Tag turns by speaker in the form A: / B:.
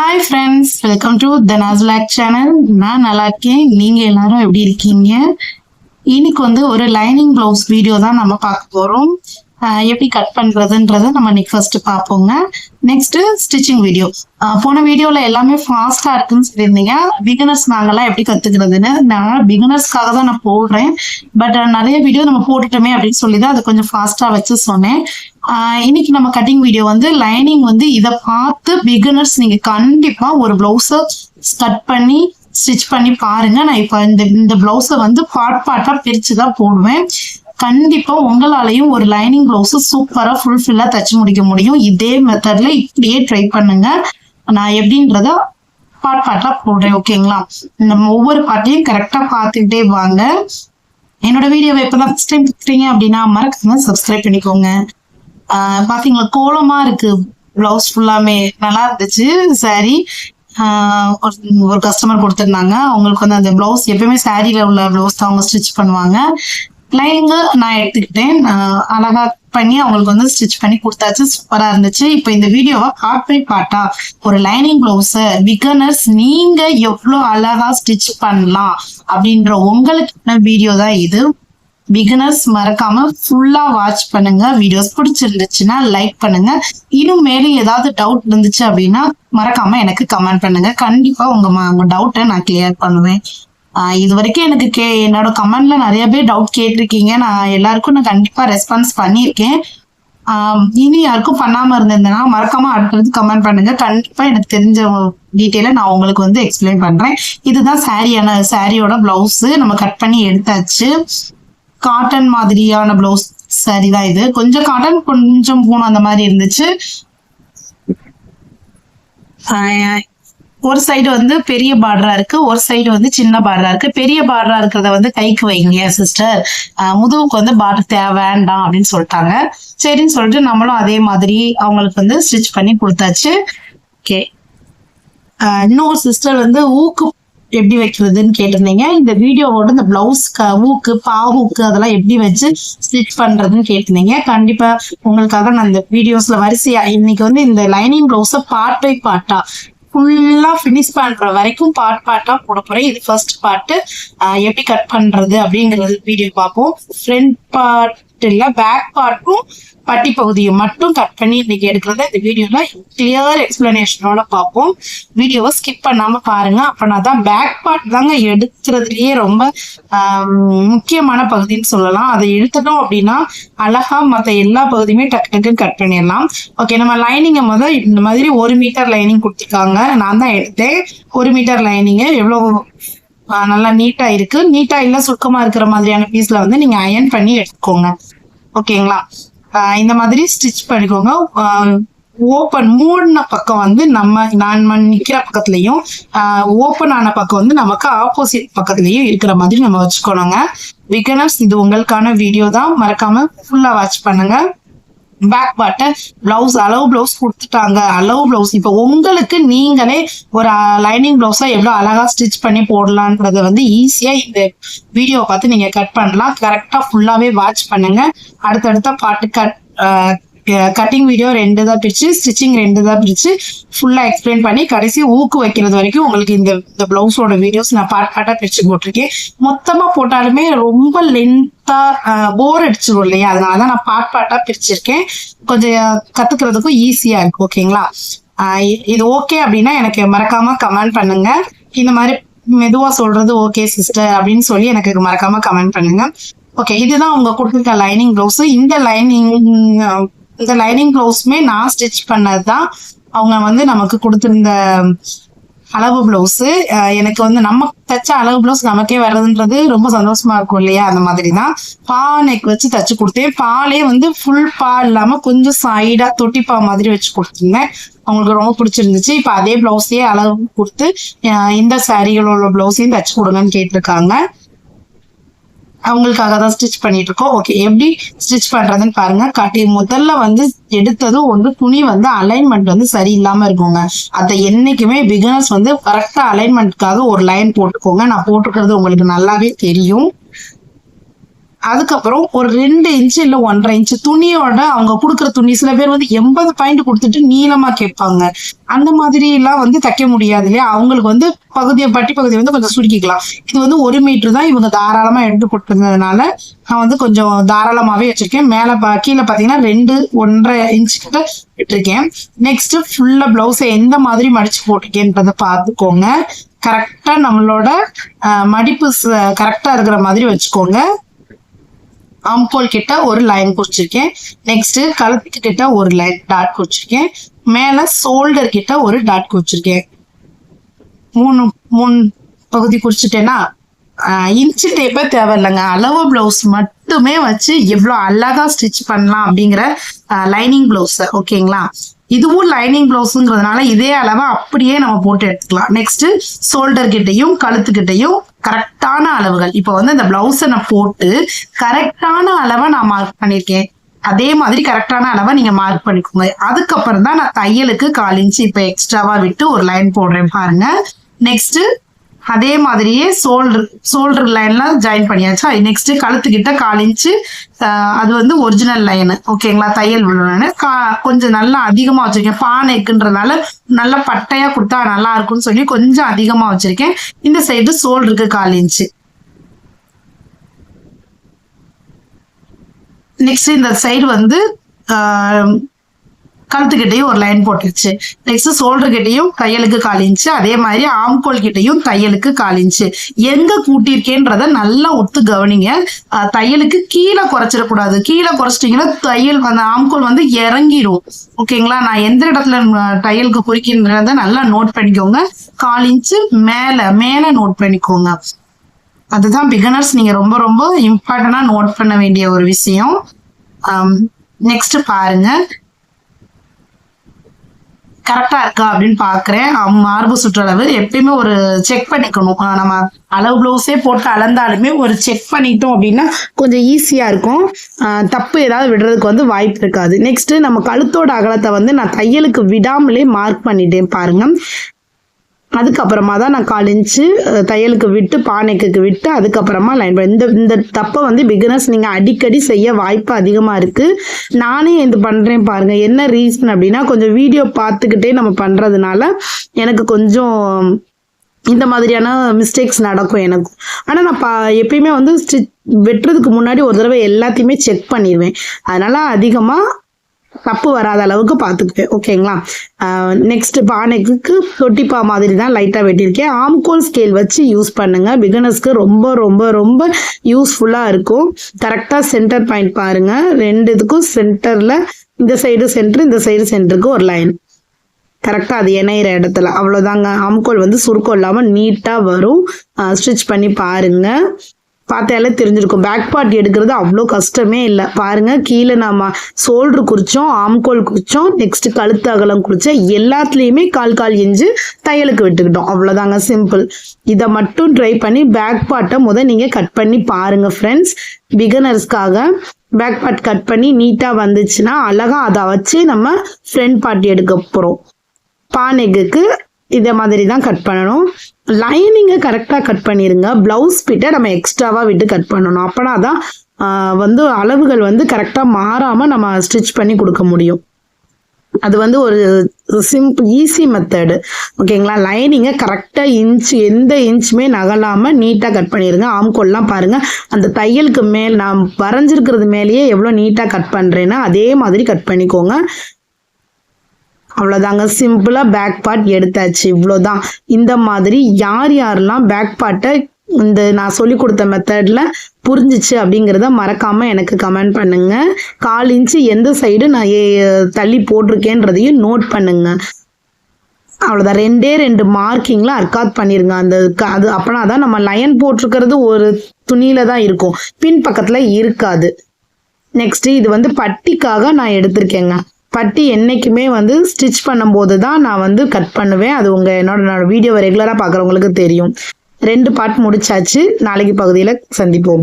A: Hi friends welcome to the நாஸ்லாக் channel நான் நல்லா இருக்கேன். நீங்கள் எல்லாரும் எப்படி இருக்கீங்க? இன்னைக்கு வந்து ஒரு லைனிங் ப்ளவுஸ் வீடியோ தான் நம்ம பார்க்க போகிறோம் எப்படி கட் பண்ணுறதுன்றதை நம்ம இன்னைக்கு ஃபஸ்ட்டு பார்ப்போங்க. நெக்ஸ்ட்டு ஸ்டிச்சிங் வீடியோ போன வீடியோவில் எல்லாமே ஃபாஸ்ட்டாக இருக்குன்னு சொல்லியிருந்தீங்க. பிகினர்ஸ் நாங்களாம் எப்படி கற்றுக்கிறதுன்னு நான் பிகினர்ஸ்க்காக தான் நான் போடுறேன். பட் நிறைய வீடியோ நம்ம போட்டுட்டோமே அப்படின்னு சொல்லி தான் அதை கொஞ்சம் ஃபாஸ்ட்டாக வச்சு சொன்னேன். இன்னைக்கு நம்ம கட்டிங் வீடியோ வந்து லைனிங் வந்து இதை பார்த்து பிகினர்ஸ் நீங்க கண்டிப்பா ஒரு பிளவுஸை கட் பண்ணி ஸ்டிச் பண்ணி பாருங்க. நான் இப்போ இந்த இந்த பிளவுஸை வந்து பார்ட் பார்ட்டா பிரிச்சு தான் போடுவேன். கண்டிப்பா உங்களாலையும் ஒரு லைனிங் பிளவுஸ் சூப்பரா ஃபுல்ஃபில்லா தச்சு முடிக்க முடியும். இதே மெத்தட்ல இப்படியே ட்ரை பண்ணுங்க. நான் எப்படின்றத பார்ட் பார்ட்டா போடுறேன் ஓகேங்களா நம்ம ஒவ்வொரு பார்ட்டையும் கரெக்டா பார்த்துக்கிட்டே வாங்க. என்னோட வீடியோவை இப்பதான் ஃபர்ஸ்ட் டைம் பார்க்குறீங்க அப்படின்னா மறக்காம சப்ஸ்கிரைப் பண்ணிக்கோங்க. பாத்தீங்களா கோலமா இருக்கு. பிளவுஸ் ஃபுல்லாமே நல்லா இருந்துச்சு சாரி ஒரு கஸ்டமர் கொடுத்துருந்தாங்க. அவங்களுக்கு வந்து அந்த பிளவுஸ் எப்பயுமே சாரியில உள்ள பிளவுஸ் தான் அவங்க ஸ்டிச் பண்ணுவாங்க. லைனிங்கு நான் எடுத்துக்கிட்டேன். அழகா பண்ணி அவங்களுக்கு வந்து ஸ்டிச் பண்ணி கொடுத்தாச்சு. சூப்பரா இருந்துச்சு. இப்போ இந்த வீடியோவை பார்ட் பை பார்ட்டா ஒரு லைனிங் பிளவுஸ பிகனர்ஸ் நீங்க எவ்வளவு அழகா ஸ்டிச் பண்ணலாம் அப்படின்ற உங்களுக்கான வீடியோ தான் இது. பிகினர்ஸ் மறக்காம ஃபுல்லா வாட்ச் பண்ணுங்க. வீடியோஸ் பிடிச்சிருந்துச்சுன்னா லைக் பண்ணுங்க. இன்னும் மேலும் ஏதாவது டவுட் இருந்துச்சு அப்படின்னா மறக்காம எனக்கு கமெண்ட் பண்ணுங்க. கண்டிப்பா உங்க உங்க டவுட்டை நான் கிளியர் பண்ணுவேன். இது வரைக்கும் எனக்கு கே என்னோட கமெண்ட்ல நிறைய பேர் டவுட் கேட்டிருக்கீங்க. நான் எல்லாருக்கும் நான் கண்டிப்பா ரெஸ்பான்ஸ் பண்ணியிருக்கேன். இனி யாருக்கும் பண்ணாம இருந்திருந்தேன்னா மறக்காம அடுத்தது கமெண்ட் பண்ணுங்க. கண்டிப்பா எனக்கு தெரிஞ்ச டீட்டெயில நான் உங்களுக்கு வந்து எக்ஸ்பிளைன் பண்றேன். இதுதான் சாரியான சாரியோட பிளவுஸ் நம்ம கட் பண்ணி எடுத்தாச்சு. காட்டன் மாதிரியான பிளவுஸ் சாரி தான் இது. கொஞ்சம் காட்டன் கொஞ்சம் பூனம் அந்த மாதிரி இருந்துச்சு. ஒரு சைடு வந்து பெரிய பார்டரா இருக்கு. ஒரு சைடு வந்து சின்ன பார்டரா இருக்கு. பெரிய பார்டரா இருக்கிறத வந்து கைக்கு வைங்க சிஸ்டர் முதுகுக்கு வந்து பார்டர் தேவை வேண்டாம் அப்படின்னு சொல்லிட்டாங்க. சரின்னு சொல்லிட்டு நம்மளும் அதே மாதிரி அவங்களுக்கு வந்து ஸ்டிச் பண்ணி கொடுத்தாச்சு. ஓகே இன்னொரு சிஸ்டர் வந்து ஊக்கு எப்படி வைக்கிறதுன்னு கேட்டிருந்தீங்க. இந்த வீடியோவோட இந்த பிளவுஸ் ஊக்கு பாவுக்கு அதெல்லாம் எப்படி வச்சு ஸ்டிச் பண்றதுன்னு கேட்டிருந்தீங்க. கண்டிப்பா உங்களுக்காக நான் இந்த வீடியோஸ்ல வரிசையா இன்னைக்கு வந்து இந்த லைனிங் பிளவுஸை பார்ட் பை பார்ட்டா ஃபுல்லா ஃபினிஷ் பண்ற வரைக்கும் பார்ட் பார்ட்டா போட போறேன். இது ஃபர்ஸ்ட் பார்ட் எப்படி கட் பண்றது அப்படிங்கறது வீடியோ பார்ப்போம். ஃப்ரண்ட் பார்ட் இல்ல பேக் பார்ட்டும் பட்டி பகுதியை மட்டும் கட் பண்ணி இன்னைக்கு எடுக்கிறத இந்த வீடியோல கிளியர் எக்ஸ்பிளனேஷனோட பார்ப்போம். வீடியோவை ஸ்கிப் பண்ணாம பாருங்க. அப்பனா தான் பேக் பார்ட் தாங்க எடுக்கிறதுலயே ரொம்ப முக்கியமான பகுதின்னு சொல்லலாம். அதை எடுத்துட்டோம் அப்படின்னா அழகா மற்ற எல்லா பகுதியுமே டக்கு டக்குன்னு கட் பண்ணிடலாம். ஓகே நம்ம லைனிங்கை முதல் இந்த மாதிரி ஒரு மீட்டர் லைனிங் கொடுத்துருக்காங்க. நான் தான் எடுத்தேன். ஒரு மீட்டர் லைனிங்கு எவ்வளவு நல்லா நீட்டா இருக்கு. நீட்டா இல்ல சுருக்கமா இருக்கிற மாதிரியான பீஸ்ல வந்து நீங்க அயன் பண்ணி எடுத்துக்கோங்க. ஓகேங்களா? இந்த மாதிரி ஸ்டிச் பண்ணிக்கோங்க. ஓப்பன் மூடின பக்கம் வந்து நம்ம நான் ம- நிக்கிற பக்கத்துலயும் ஓப்பன் ஆன பக்கம் வந்து நமக்கு ஆப்போசிட் பக்கத்துலயும் இருக்கிற மாதிரி நம்ம வச்சுக்கணுங்க. பிகனர்ஸ் இது உங்களுக்கான வீடியோ தான். மறக்காம ஃபுல்லா வாட்ச் பண்ணுங்க. பேக் பாட்டை பிளவுஸ் அளவு பிளவுஸ் கொடுத்துட்டாங்க. அளவு பிளவுஸ் இப்போ உங்களுக்கு நீங்களே ஒரு லைனிங் பிளவுஸா எவ்வளோ அழகா ஸ்டிச் பண்ணி போடலான்றத வந்து ஈஸியா இந்த வீடியோ பார்த்து நீங்க கட் பண்ணலாம். கரெக்டா ஃபுல்லாவே வாட்ச் பண்ணுங்க. அடுத்தடுத்த பாட்டு கட் கட்டிங் வீடியோ ரெண்டு தான் பிரிச்சு ஸ்டிச்சிங் ரெண்டு தான் பிரிச்சு ஃபுல்லா எக்ஸ்பிளைன் பண்ணி கடைசி ஊக்கு வைக்கிறது வரைக்கும் உங்களுக்கு இந்த இந்த பிளவுஸோட வீடியோஸ் நான் பார்ட் பார்ட்டா பிரிச்சு போட்டிருக்கேன். மொத்தமா போட்டாலுமே ரொம்ப லென்த்தா போர் அடிச்சிடும் இல்லையா? அதனாலதான் நான் பார்ட் பார்ட்டா பிரிச்சிருக்கேன். கொஞ்சம் கத்துக்கிறதுக்கும் ஈஸியா இருக்கு ஓகேங்களா இது ஓகே அப்படின்னா எனக்கு மறக்காம கமெண்ட் பண்ணுங்க. இந்த மாதிரி மெதுவா சொல்றது ஓகே சிஸ்டர் அப்படின்னு சொல்லி எனக்கு மறக்காம கமெண்ட் பண்ணுங்க. ஓகே இதுதான் அவங்க கொடுத்துருக்க லைனிங் ப்ளவுஸ் இந்த லைனிங் இந்த லைனிங் ப்ளவுஸுமே நான் ஸ்டிச் பண்ணது தான் அவங்க வந்து நமக்கு கொடுத்துருந்த அளவு பிளவுஸு. எனக்கு வந்து நம்ம தைச்ச அளவு பிளவுஸ் நமக்கே வர்றதுன்றது ரொம்ப சந்தோஷமா இருக்கும் இல்லையா? அந்த மாதிரி தான் பா நெக் வச்சு தச்சு கொடுத்தேன். பாலே வந்து ஃபுல் பா இல்லாம கொஞ்சம் சைடா தொட்டி பா மாதிரி வச்சு கொடுத்துருந்தேன். அவங்களுக்கு ரொம்ப பிடிச்சிருந்துச்சு. இப்போ அதே பிளவுஸையே அளவு கொடுத்து இந்த சாரிகளோட பிளவுஸையும் தச்சு கொடுங்கன்னு கேட்டிருக்காங்க. அவங்களுக்காக தான் ஸ்டிச் பண்ணிட்டு இருக்கோம் ஓகே எப்படி ஸ்டிச் பண்றதுன்னு பாருங்க. காட்டி முதல்ல வந்து எடுத்ததும் வந்து துணி வந்து அலைன்மெண்ட் வந்து சரியில்லாம இருக்குங்க. அதை என்னைக்குமே பிகினர்ஸ் வந்து கரெக்டா அலைன்மெண்ட்காக ஒரு லைன் போட்டுக்கோங்க. நான் போட்டுக்கிறது உங்களுக்கு நல்லாவே தெரியும். அதுக்கப்புறம் ஒரு ரெண்டு இன்ச்சு இல்லை ஒன்றரை இன்ச்சு துணியோட அவங்க கொடுக்குற துணி சில பேர் வந்து எண்பது பாயிண்ட் கொடுத்துட்டு நீளமா கேட்பாங்க. அந்த மாதிரி எல்லாம் வந்து தைக்க முடியாது இல்லையா? அவங்களுக்கு வந்து பகுதியை பட்டி பகுதியை வந்து கொஞ்சம் சுருக்கிக்கலாம். இது வந்து ஒரு மீட்டர் தான் இவங்க தாராளமா எடுத்து கொடுத்ததுனால நான் வந்து கொஞ்சம் தாராளமாவே வச்சிருக்கேன். மேல பா- கீழே பாத்தீங்கன்னா ரெண்டு ஒன்றரை இன்ச் கிட்ட விட்டுருக்கேன். நெக்ஸ்ட் ஃபுல்லா பிளவுஸை எந்த மாதிரி மடிச்சு போட்டிருக்கேன்றதை பார்த்துக்கோங்க. கரெக்டா நம்மளோட மடிப்பு கரெக்டா இருக்கிற மாதிரி வச்சுக்கோங்க. ஆம்கோல் கிட்ட ஒரு லைன் குறிச்சிருக்கேன் நெக்ஸ்ட் கழுத்து கிட்ட ஒரு லைன் டாட் குறிச்சிருக்கேன் மேல ஷோல்டர் கிட்ட ஒரு டாட் குறிச்சிருக்கேன் மூணு மூணு பகுதி குறிச்சிட்டேன்னா இன்ச்சு டேப்பே தேவையில்லைங்க அளவு பிளவுஸ் மட்டுமே வச்சு எவ்வளோ அழகா ஸ்டிச் பண்ணலாம் அப்படிங்கிற லைனிங் பிளவுஸ் ஓகேங்களா? இதுவும் லைனிங் பிளவுஸுங்கிறதுனால இதே அளவை அப்படியே நம்ம போட்டு எடுத்துக்கலாம். நெக்ஸ்ட் ஷோல்டர் கிட்டையும் கழுத்துக்கிட்டையும் கரெக்டான அளவுகள். இப்போ வந்து இந்த பிளவுஸை நான் போட்டு கரெக்டான அளவை நான் மார்க் பண்ணியிருக்கேன் அதே மாதிரி கரெக்டான அளவை நீங்க மார்க் பண்ணிக்கோங்க. அதுக்கப்புறம் தான் நான் தையலுக்கு கால் இன்ச்சு இப்போ எக்ஸ்ட்ராவா விட்டு ஒரு லைன் போடுறேன் பாருங்க. நெக்ஸ்ட் அதே மாதிரியே ஷோல்டர் ஷோல்டர் லைன்லாம் ஜாயின் பண்ணியாச்சா? நெக்ஸ்ட் கழுத்துக்கிட்ட கால் இன்ச்சு அது வந்து ஒரிஜினல் லைனு ஓகேங்களா தையல் விழுன்னு கா கொஞ்சம் நல்லா அதிகமாக வச்சிருக்கேன். பானைக்குன்றதுனால நல்லா பட்டையா கொடுத்தா நல்லா இருக்கும்னு சொல்லி கொஞ்சம் அதிகமாக வச்சிருக்கேன். இந்த சைடு ஷோல்டருக்கு கால் இன்ச்சு நெக்ஸ்ட் இந்த சைடு வந்து ஆஹ், கழுத்துக்கிட்டையும் ஒரு லைன் போட்டுருச்சு. நெக்ஸ்ட் ஷோல்டர்கிட்டையும் தையலுக்கு காலிஞ்சு அதே மாதிரி ஆம்கோல் கிட்டையும் தையலுக்கு காலிஞ்சு எங்க கூட்டியிருக்கேன்றத நல்லா ஒத்து கவனிங்க. தையலுக்கு கீழே குறைச்சிடக்கூடாது. கீழே குறைச்சிட்டிங்கன்னா தையல் அந்த ஆம்கோல் வந்து இறங்கிடும் ஓகேங்களா? நான் எந்த இடத்துல தையலுக்கு குறிக்கின்றத நல்லா நோட் பண்ணிக்கோங்க. கால் இன்ச்சு மேல மேல நோட் பண்ணிக்கோங்க. அதுதான் பிகனர்ஸ் நீங்க ரொம்ப ரொம்ப இம்பார்ட்டண்டா நோட் பண்ண வேண்டிய ஒரு விஷயம். நெக்ஸ்ட் பாருங்க. கரெக்டா இருக்கா அப்படின்னு பாக்குறேன். மார்பு சுற்றளவு எப்பயுமே ஒரு செக் பண்ணிக்கணும். நம்ம அளவு ப்ளவுஸே போட்டு அளந்தாலுமே ஒரு செக் பண்ணிட்டோம் அப்படின்னா கொஞ்சம் ஈஸியா இருக்கும். ஆஹ் தப்பு ஏதாவது விடுறதுக்கு வந்து வாய்ப்பு இருக்காது. நெக்ஸ்ட் நம்ம கழுத்தோட அகலத்தை வந்து நான் தையலுக்கு விடாமலே மார்க் பண்ணிட்டேன் பாருங்க. அதுக்கப்புறமா தான் நான் கால் இன்ச்சு தையலுக்கு விட்டு பானைக்கு விட்டு அதுக்கப்புறமா லைன் இந்த இந்த தப்பை வந்து பிகினர்ஸ் நீங்கள் அடிக்கடி செய்ய வாய்ப்பு அதிகமாக இருக்குது நானே இது பண்ணுறேன் பாருங்கள் என்ன ரீசன் அப்படின்னா கொஞ்சம் வீடியோ பார்த்துக்கிட்டே நம்ம பண்ணுறதுனால எனக்கு கொஞ்சம் இந்த மாதிரியான மிஸ்டேக்ஸ் நடக்கும் எனக்கு. ஆனால் நான் பா எப்பயுமே வந்து ஸ்டிச் வெட்டுறதுக்கு முன்னாடி ஒரு தடவை எல்லாத்தையுமே செக் பண்ணிடுவேன் அதனால் அதிகமாக தப்பு வராத அளவுக்கு பார்த்துக்குவேன் ஓகேங்களா நெக்ஸ்ட் பானைக்கு தொட்டிப்பா மாதிரி தான் லைட்டாக வெட்டியிருக்கேன். ஆம்கோல் ஸ்கேல் வச்சு யூஸ் பண்ணுங்க. பிகினர்ஸ்க்கு ரொம்ப ரொம்ப ரொம்ப யூஸ்ஃபுல்லாக இருக்கும். கரெக்டாக சென்டர் பாயிண்ட் பாருங்க. ரெண்டு இதுக்கும் சென்டரில் இந்த சைடு சென்டர் இந்த சைடு சென்டருக்கு ஒரு லைன் கரெக்டாக அது இணையிற இடத்துல. அவ்வளோதாங்க ஆம்கோல் வந்து சுருக்கம் இல்லாமல் நீட்டாக வரும். ஸ்டிச் பண்ணி பாருங்க. பார்த்தாலே தெரிஞ்சிருக்கும். பேக் பார்ட் எடுக்கிறது அவ்வளோ கஷ்டமே இல்லை. பாருங்க கீழே நாம ஷோல்டர் குறித்தோம் ஆம்கோல் குறித்தோம் நெக்ஸ்ட் கழுத்து அகலம் குறித்தோம் எல்லாத்துலேயுமே கால் கால் இஞ்சு தையலுக்கு விட்டுக்கிட்டோம். அவ்வளோதாங்க சிம்பிள் இதை மட்டும் ட்ரை பண்ணி பேக் பார்ட்டை முத நீங்கள் கட் பண்ணி பாருங்க ஃப்ரெண்ட்ஸ் பிகனர்ஸ்க்காக பேக் பார்ட் கட் பண்ணி நீட்டாக வந்துச்சுன்னா அழகாக அதை வச்சு நம்ம ஃப்ரண்ட் பார்ட் எடுக்க போகிறோம் பானைக்கு இதை மாதிரி தான் கட் பண்ணணும். லைனிங்கை கரெக்டாக கட் பண்ணிடுங்க ப்ளவுஸ் பிட்டை நம்ம எக்ஸ்ட்ராவாக விட்டு கட் பண்ணணும். அப்போனா தான் வந்து அளவுகள் வந்து கரெக்டாக மாறாமல் நம்ம ஸ்டிச் பண்ணி கொடுக்க முடியும். அது வந்து ஒரு சிம்பிள் ஈஸி மெத்தடு ஓகேங்களா லைனிங்கை கரெக்டாக இன்ச் எந்த இன்ச்சுமே நகலாமல் நீட்டாக கட் பண்ணிடுங்க ஆம்கோல்லாம் பாருங்கள் அந்த தையலுக்கு மேல் நான் வரைஞ்சிருக்கிறது மேலேயே எவ்வளோ நீட்டாக கட் பண்ணுறேன்னா அதே மாதிரி கட் பண்ணிக்கோங்க. அவ்வளோதாங்க சிம்பிளாக பேக் பார்ட் எடுத்தாச்சு. இவ்வளோதான் இந்த மாதிரி யார் யாரெல்லாம் பேக் பார்ட்டை இந்த நான் சொல்லி கொடுத்த மெத்தடில் புரிஞ்சிச்சு அப்படிங்கிறத மறக்காமல் எனக்கு கமெண்ட் பண்ணுங்கள் கால் இன்ச்சு எந்த சைடு நான் ஏ- தள்ளி போட்டிருக்கேன்றதையும் நோட் பண்ணுங்க. அவ்வளோதான் ரெண்டே ரெண்டு மார்க்கிங்கில் அர்க்காத் பண்ணிருங்க. அந்த க- அது அப்பனா தான் நம்ம லைன் போட்டிருக்கிறது ஒரு துணியில தான் இருக்கும். பின் பக்கத்தில் இருக்காது. நெக்ஸ்ட் இது வந்து பட்டிக்காக நான் எடுத்திருக்கேங்க. பட்டி என்றைக்குமே வந்து ஸ்டிச் பண்ணும்போது தான் நான் வந்து கட் பண்ணுவேன். அது உங்கள் என்னோட வீடியோவை ரெகுலராக பார்க்குறவங்களுக்கு தெரியும். ரெண்டு பார்ட் முடிச்சாச்சு. நாளைக்கு பகுதியில் சந்திப்போம்.